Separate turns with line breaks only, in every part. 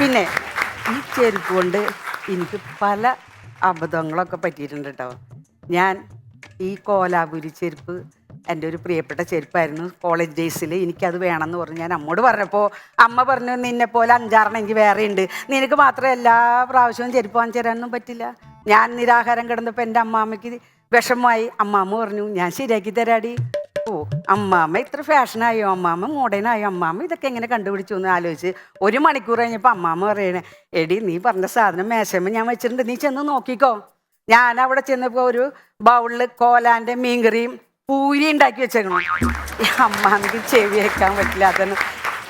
പിന്നെ ഈ ചെരുപ്പ് കൊണ്ട് എനിക്ക് പല അബദ്ധങ്ങളൊക്കെ പറ്റിയിട്ടുണ്ട് കേട്ടോ ഞാൻ ഈ കോലാപുരി ചെരുപ്പ് എന്റെ ഒരു പ്രിയപ്പെട്ട ചെരുപ്പായിരുന്നു കോളേജ് ഡേയ്സിൽ എനിക്കത് വേണമെന്ന് പറഞ്ഞു. ഞാൻ അമ്മോട് പറഞ്ഞപ്പോൾ അമ്മ പറഞ്ഞു നിന്നെ പോലെ അഞ്ചാറെണ്ണം എനിക്ക് വേറെ ഉണ്ട്. നിനക്ക് മാത്രം എല്ലാ പ്രാവശ്യവും ചെരുപ്പ് വാങ്ങിച്ചു തരാനൊന്നും പറ്റില്ല. ഞാൻ നിരാഹാരം കിടന്നപ്പോൾ എന്റെ അമ്മാമ്മയ്ക്ക് വിഷമമായി. അമ്മാമ്മ പറഞ്ഞു ഞാൻ ശരിയാക്കി തരാടി. ഓ അമ്മാമ്മ ഇത്ര ഫാഷനായോ അമ്മാമ്മ മോഡേണായോ അമ്മാമ്മ ഇതൊക്കെ എങ്ങനെ കണ്ടുപിടിച്ചു എന്ന് ആലോചിച്ച് ഒരു മണിക്കൂർ കഴിഞ്ഞപ്പോൾ അമ്മാമ്മ പറയണേ എടി നീ പറഞ്ഞ സാധനം മേശമ്മ ഞാൻ വെച്ചിട്ടുണ്ട്. നീ ചെന്ന് നോക്കിക്കോ. ഞാൻ അവിടെ ചെന്നപ്പോൾ ഒരു ബൗളിൽ കോലാന്റെ മീൻകറിയും പൂരി ഉണ്ടാക്കി വെച്ചേക്കണം. അമ്മാമ്മക്ക് ചെവി വെക്കാൻ പറ്റില്ല അതെന്ന്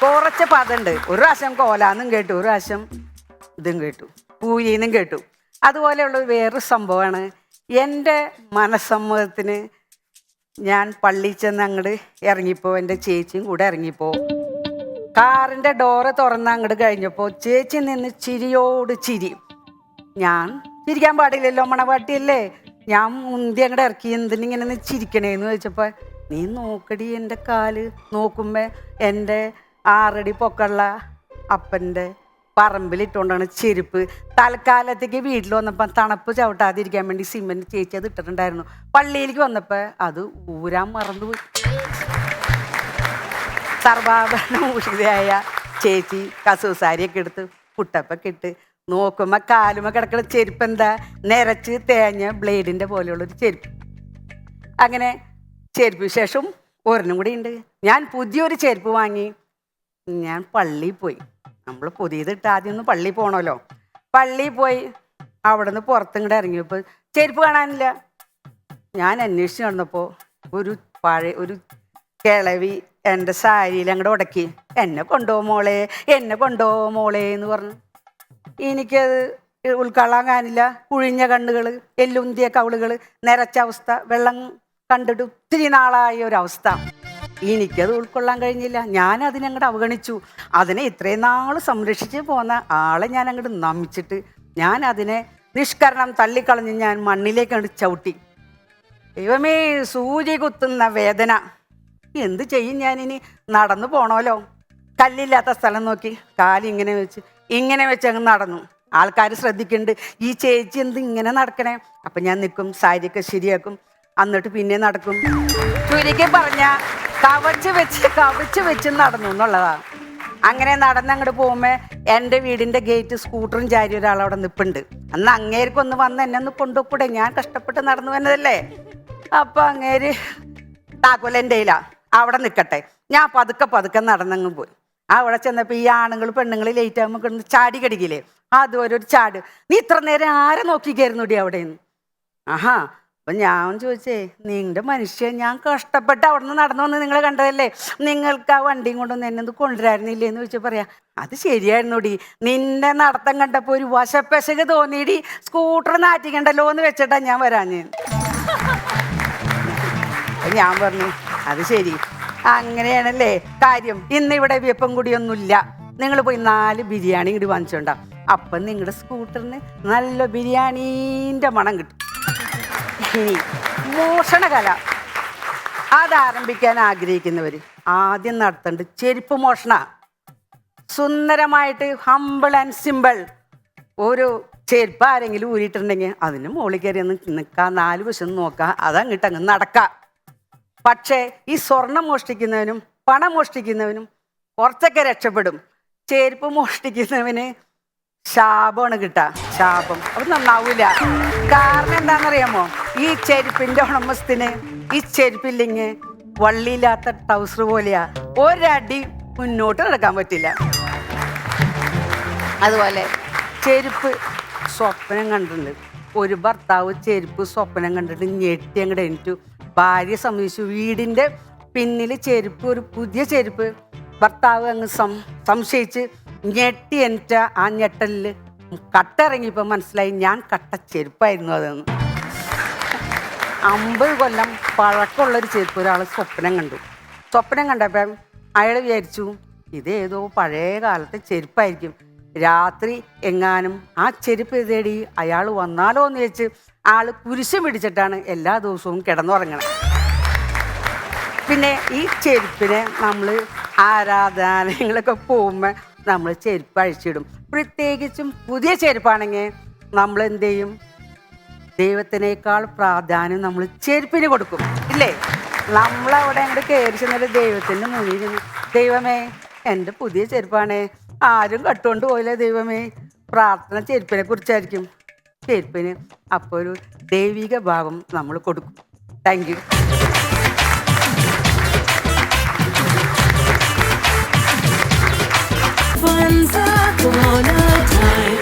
കുറച്ച് പദമുണ്ട് ഒരു പ്രാവശ്യം കോലാന്നും കേട്ടു ഒരു പ്രാവശ്യം ഇതും കേട്ടു പൂരിന്നും കേട്ടു. അതുപോലെയുള്ള വേറൊരു സംഭവമാണ്. എന്റെ മനസ്സമ്മതത്തിന് ഞാൻ പള്ളി ചെന്ന് അങ്ങോട്ട് ഇറങ്ങിപ്പോ എന്റെ ചേച്ചിയും കൂടെ ഇറങ്ങിപ്പോ. കാറിന്റെ ഡോറ് തുറന്ന് അങ്ങോട്ട് കഴിഞ്ഞപ്പോൾ ചേച്ചി നിന്ന് ചിരിയോട് ചിരി. ഞാൻ ചിരിക്കാൻ പാടില്ലല്ലോ മണവാട്ടിയല്ലേ ഞാൻ മുന്തി അങ്ങോട്ട് ഇറക്കി എന്തിനിങ്ങനെ നിന്ന് ചിരിക്കണേന്ന് ചോദിച്ചപ്പോൾ നീ നോക്കടി എന്റെ കാൽ നോക്കുമ്പോൾ എന്റെ ആറടി പൊക്കള്ള അപ്പന്റെ പറമ്പിലിട്ടുകൊണ്ടാണ് ചെരുപ്പ്. തൽക്കാലത്തേക്ക് വീട്ടിൽ വന്നപ്പോൾ തണുപ്പ് ചവിട്ടാതിരിക്കാൻ വേണ്ടി സിമെന്റ് ചേച്ചി അത് ഇട്ടിട്ടുണ്ടായിരുന്നു. പള്ളിയിലേക്ക് വന്നപ്പോൾ അത് ഊരാൻ മറന്നുപോയി. സർവാഭരണഭൂഷിതയായ ചേച്ചി കസൂസാരിയൊക്കെ എടുത്ത് പുട്ടപ്പൊക്കെ ഇട്ട് നോക്കുമ്പോൾ കാലുമ കിടക്കുന്ന ചെരുപ്പ് എന്താ നിരച്ച് തേഞ്ഞ ബ്ലേഡിന്റെ പോലെയുള്ളൊരു ചെരുപ്പ്. അങ്ങനെ ചെരുപ്പ് ശേഷം ഒരെണ്ണം കൂടി ഉണ്ട്. ഞാൻ പുതിയൊരു ചെരുപ്പ് വാങ്ങി. ഞാൻ പള്ളിയിൽ പോയി. നമ്മൾ പുതിയതിട്ട് ആദ്യം ഒന്ന് പള്ളി പോണല്ലോ പള്ളി പോയി അവിടെ നിന്ന് പുറത്തിങ്ങോട്ട് ഇറങ്ങിയപ്പോൾ ചെരുപ്പ് കാണാനില്ല. ഞാൻ അന്വേഷിച്ച് നടന്നപ്പോൾ ഒരു പഴയ ഒരു കിളവി എന്റെ സാരിയിൽ അങ്ങോട്ട് ഉടക്കി എന്നെ കൊണ്ടോ മോളെ എന്നെ കൊണ്ടോ മോളെ എന്ന് പറഞ്ഞു. എനിക്കത് ഉൾക്കൊള്ളാൻ കാനില്ല കുഴിഞ്ഞ കണ്ണുകൾ എല്ലുന്തിയ കവിളുകൾ നിരച്ച അവസ്ഥ വെള്ളം കണ്ടിട്ട് ഒത്തിരി നാളായ ഒരവസ്ഥ എനിക്കത് ഉൾക്കൊള്ളാൻ കഴിഞ്ഞില്ല. ഞാൻ അതിനങ്ങോട്ട് അവഗണിച്ചു. അതിനെ ഇത്രയും നാൾ സംരക്ഷിച്ച് പോന്ന ആളെ ഞാൻ അങ്ങോട്ട് നമിച്ചിട്ട് ഞാൻ അതിനെ നിഷ്കരണം തള്ളിക്കളഞ്ഞ് ഞാൻ മണ്ണിലേക്ക് അങ്ങോട്ട് ചവിട്ടി. ദൈവമേ സൂചി കുത്തുന്ന വേദന. എന്ത് ചെയ്യും ഞാനിനി? നടന്നു പോണോലോ? കല്ലില്ലാത്ത സ്ഥലം നോക്കി. കാലിങ്ങനെ വെച്ച് ഇങ്ങനെ വെച്ച് അങ്ങ് നടന്നു. ആൾക്കാർ ശ്രദ്ധിക്കുന്നുണ്ട് ഈ ചേച്ചി എന്ത് ഇങ്ങനെ നടക്കണേ? അപ്പം ഞാൻ നിൽക്കും സാരിയൊക്കെ ശരിയാക്കും. എന്നിട്ട് പിന്നെ നടക്കും. ചുരുക്കി പറഞ്ഞ കവച്ച് വെച്ച് കവച്ച് വെച്ച് നടന്നു എന്നുള്ളതാണ്. അങ്ങനെ നടന്നങ്ങോട്ട് പോകുമ്പോൾ എന്റെ വീടിന്റെ ഗേറ്റ് സ്കൂട്ടറും ചാരി ഒരാൾ അവിടെ നിൽപ്പുണ്ട് അന്ന് അങ്ങേർക്കൊന്ന് വന്ന് എന്നെ ഒന്ന് കൊണ്ടുപോക്കൂടെ? ഞാൻ കഷ്ടപ്പെട്ട് നടന്നു വന്നതല്ലേ? അപ്പം അങ്ങേര് താക്കോൽ എന്റെ അവിടെ നിൽക്കട്ടെ ഞാൻ പതുക്കെ പതുക്കെ നടന്നങ്ങ് പോയി. അവിടെ ചെന്നപ്പോൾ ഈ ആണുങ്ങൾ പെണ്ണുങ്ങൾ ലേറ്റ് ആകുമ്പോൾ കിടന്ന് ചാടി കടിക്കില്ലേ? അതുപോലെ ഒരു ചാട്. നീ ഇത്ര നേരം ആരെ നോക്കിക്കായിരുന്നുടി അവിടെ നിന്ന് ആഹാ അപ്പം ഞാൻ ചോദിച്ചേ നിങ്ങളുടെ മനുഷ്യൻ ഞാൻ കഷ്ടപ്പെട്ട് അവിടെ നിന്ന് നടന്നു വന്ന് നിങ്ങൾ കണ്ടതല്ലേ? നിങ്ങൾക്ക് ആ വണ്ടിയും കൊണ്ടൊന്നും എന്നെ ഒന്ന് കൊണ്ടുവരായിരുന്നില്ലേ എന്ന് ചോദിച്ചാൽ പറയാം അത് ശരിയായിരുന്നുടി. നിന്റെ നടത്തം കണ്ടപ്പോൾ ഒരു വശപ്പശക് തോന്നിയിടി. സ്കൂട്ടർ നാറ്റിക്കണ്ടല്ലോ എന്ന് വെച്ചിട്ടാ ഞാൻ അപ്പൊ ഞാൻ പറഞ്ഞു അത് ശരി. അങ്ങനെയാണല്ലേ കാര്യം. ഇന്ന് ഇവിടെ വിയപ്പം കൂടിയൊന്നുമില്ല. നിങ്ങൾ പോയി നാല് ബിരിയാണി ഇങ്ങോട്ട് വാങ്ങിച്ചോണ്ടാ. അപ്പം നിങ്ങളുടെ സ്കൂട്ടറിന് നല്ല ബിരിയാണീന്റെ മണം കിട്ടും. ഇനി മോഷണകല അതാരംഭിക്കാൻ ആഗ്രഹിക്കുന്നവർ ആദ്യം നടത്തേണ്ടത് ചെരുപ്പ് മോഷണ. സുന്ദരമായിട്ട് ഹമ്പിൾ ആൻഡ് സിമ്പിൾ ഒരു ചെരുപ്പ് ആരെങ്കിലും ഊരിയിട്ടുണ്ടെങ്കിൽ അതിന് മുകളിൽ കയറി ഒന്ന് നിൽക്കാം നാല് വശം നോക്കാം അതങ്ങിട്ട് അങ്ങ് നടക്കാം. പക്ഷേ ഈ സ്വർണം മോഷ്ടിക്കുന്നവനും പണം മോഷ്ടിക്കുന്നവനും കുറച്ചൊക്കെ രക്ഷപ്പെടും. ചെരുപ്പ് മോഷ്ടിക്കുന്നവന് ശാപമാണ് കിട്ടുക ശാപം. അത് നന്നാവൂല. കാരണം എന്താണെന്നറിയാമോ? ഈ ചെരുപ്പിന്റെ ഉടമസ്ഥന് ഈ ചെരുപ്പില്ലെങ്കിൽ വള്ളിയില്ലാത്ത ടൗസർ പോലെയാ. ഒരടി മുന്നോട്ട് നടക്കാൻ പറ്റില്ല. അതുപോലെ ചെരുപ്പ് സ്വപ്നം കണ്ടിട്ടുണ്ട്. ഒരു ഭർത്താവ് ചെരുപ്പ് സ്വപ്നം കണ്ടിട്ട് ഞെട്ടി അങ്ങോട്ട് എണീറ്റു. ഭാര്യ സംബന്ധിച്ചു വീടിന്റെ പിന്നിൽ ചെരുപ്പ് ഒരു പുതിയ ചെരുപ്പ്. ഭർത്താവ് അങ്ങ് സം സംശയിച്ച് ഞെട്ടി എണീറ്റ ആ ഞെട്ടലിൽ കട്ടിറങ്ങിയപ്പോൾ മനസ്സിലായി ഞാൻ കട്ട ചെരുപ്പായിരുന്നു അതെന്ന്. അമ്പത് കൊല്ലം പഴക്കമുള്ളൊരു ചെരുപ്പ് ഒരാൾ സ്വപ്നം കണ്ടു. സ്വപ്നം കണ്ടപ്പം അയാൾ വിചാരിച്ചു ഇതേതോ പഴയ കാലത്തെ ചെരുപ്പായിരിക്കും. രാത്രി എങ്ങാനും ആ ചെരുപ്പ് തേടി അയാൾ വന്നാലോ എന്ന് വെച്ച് ആൾ കുരിശ് പിടിച്ചിട്ടാണ് എല്ലാ ദിവസവും കിടന്നുറങ്ങണത് പിന്നെ ഈ ചെരുപ്പിനെ നമ്മൾ ആരാധനാലയങ്ങളൊക്കെ പോകുമ്പോൾ നമ്മൾ ചെരുപ്പ് അഴിച്ചിടും. പ്രത്യേകിച്ചും പുതിയ ചെരുപ്പാണെങ്കിൽ നമ്മൾ എന്ത് ചെയ്യും? ദൈവത്തിനേക്കാൾ പ്രാധാന്യം നമ്മൾ ചെരുപ്പിന് കൊടുക്കും. ഇല്ലേ? നമ്മളവിടെ അങ്ങോട്ട് കയറി ചെന്നിട്ട് ദൈവത്തിന്റെ മുന്നിൽ ദൈവമേ എന്റെ പുതിയ ചെരുപ്പാണേ. ആരും കട്ടുകൊണ്ട് പോയില്ല ദൈവമേ? പ്രാർത്ഥന ചെരുപ്പിനെ കുറിച്ചായിരിക്കും. ചെരുപ്പിന് അപ്പോൾ ഒരു ദൈവിക ഭാവം നമ്മൾ കൊടുക്കും. Thank Once upon a time.